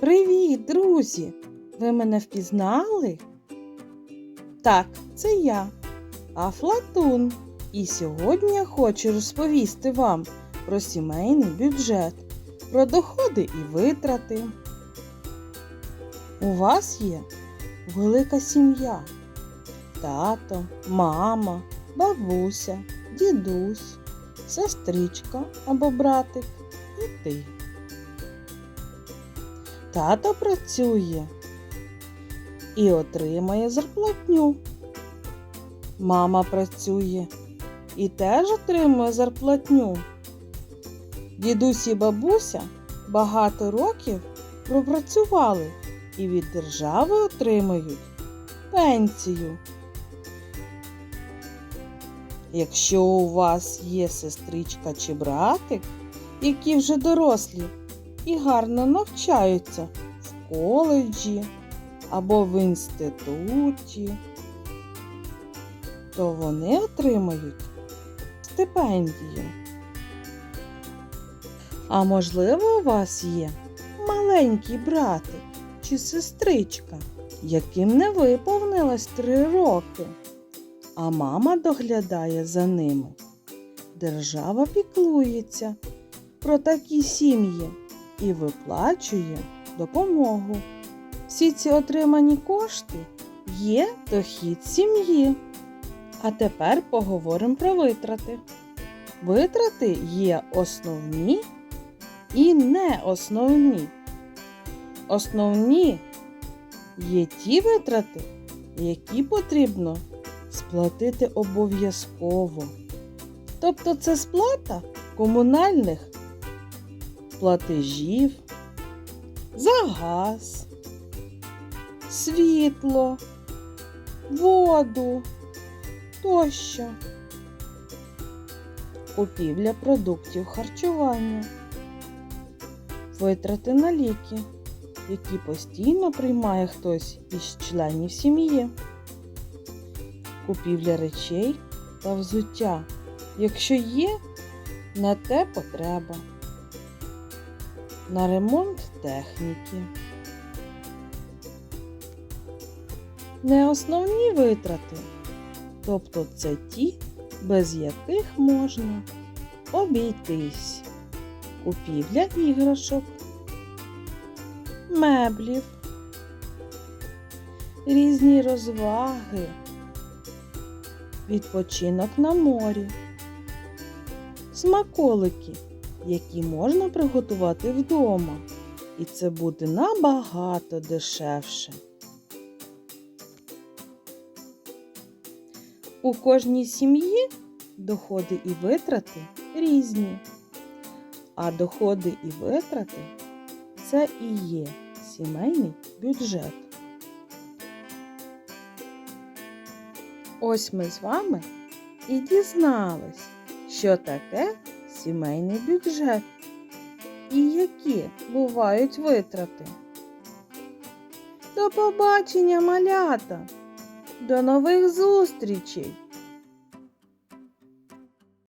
Привіт, друзі! Ви мене впізнали? Так, це я, Афлатун. І сьогодні я хочу розповісти вам про сімейний бюджет, про доходи і витрати. У вас є велика сім'я. Тато, мама, бабуся, дідусь, сестричка або братик і ти. Тато працює і отримає зарплатню. Мама працює і теж отримує зарплатню. Дідусь і бабуся багато років пропрацювали і від держави отримують пенсію. Якщо у вас є сестричка чи братик, які вже дорослі і гарно навчаються в коледжі або в інституті, то вони отримають стипендію. А можливо, у вас є маленький братик чи сестричка, яким не виповнилось три роки, а мама доглядає за ними. Держава піклується про такі сім'ї і виплачує допомогу. Всі ці отримані кошти є дохід сім'ї. А тепер поговоримо про витрати. Витрати є основні і не основні. Основні є ті витрати, які потрібно сплатити обов'язково. Тобто це сплата комунальних платежів за газ, світло, воду тощо. Купівля продуктів харчування, витрати на ліки, які постійно приймає хтось із членів сім'ї, купівля речей та взуття, якщо є на те потреба, на ремонт техніки. Не основні витрати, тобто це ті, без яких можна обійтись. Купівля іграшок, меблів, різні розваги, відпочинок на морі, смаколики, які можна приготувати вдома, і це буде набагато дешевше. У кожній сім'ї доходи і витрати різні, а доходи і витрати це і є сімейний бюджет. Ось ми з вами і дізнались, що таке сімейний бюджет і які бувають витрати. До побачення, малята! До нових зустрічей!